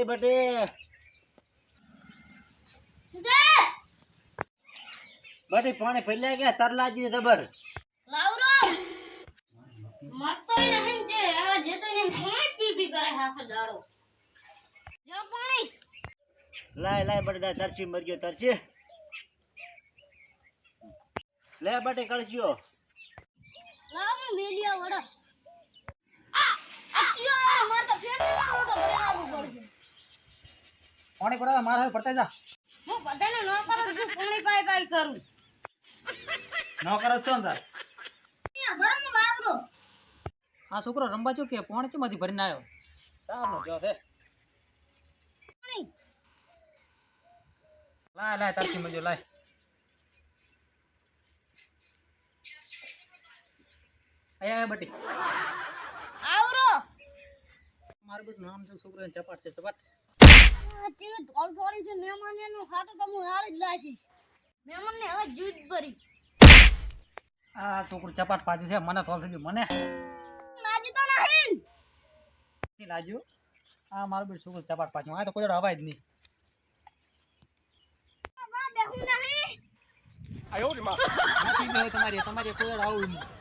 એ બટે. બટે પાણી ફેલાઈ ગયા તરલાજી જબર. લાવરો! મરતો નહીં છે આવા જેતો નહીં પાણી પી પી કરે હાથ જાડો જો પાણી! લાય લાય બટે તરસી મરગ્યો તરસી. લે બટે કળસ્યો લાવ મેલિયા વડા. પાણી પડે મારા હારે પડતા જા. હું બધાને નો કરું છું પાણી પાઈ પાઈ કરું. નો કરો છો ને ભરમ લાવરો આ છોકરો રમવા જો કે પાણી ચમાંથી ભરીને આવ્યો ચાલો જો છે પાણી. લાય લાય તારસી મજો લાય. આયા બટી. મારું બધું નામ છે છોકરો ચપાટ છે ચપાટ. ચીવી ધોળ થોડી છે મહેમાન એનું ખાટું તો હું હાલ જ લાશીશ. મહેમાન ને હવે જૂજ ભરી. આ છોકરો ચપાટ પાછું છે મને થોલ થઈ ગયું મને. લાજી તો નહીં. આ મારું બધું છોકરો ચપાટ પાછું આ તો કોઈ હવાય જ નહીં. આયો તમારી તમારી કોઈ આવું નહીં.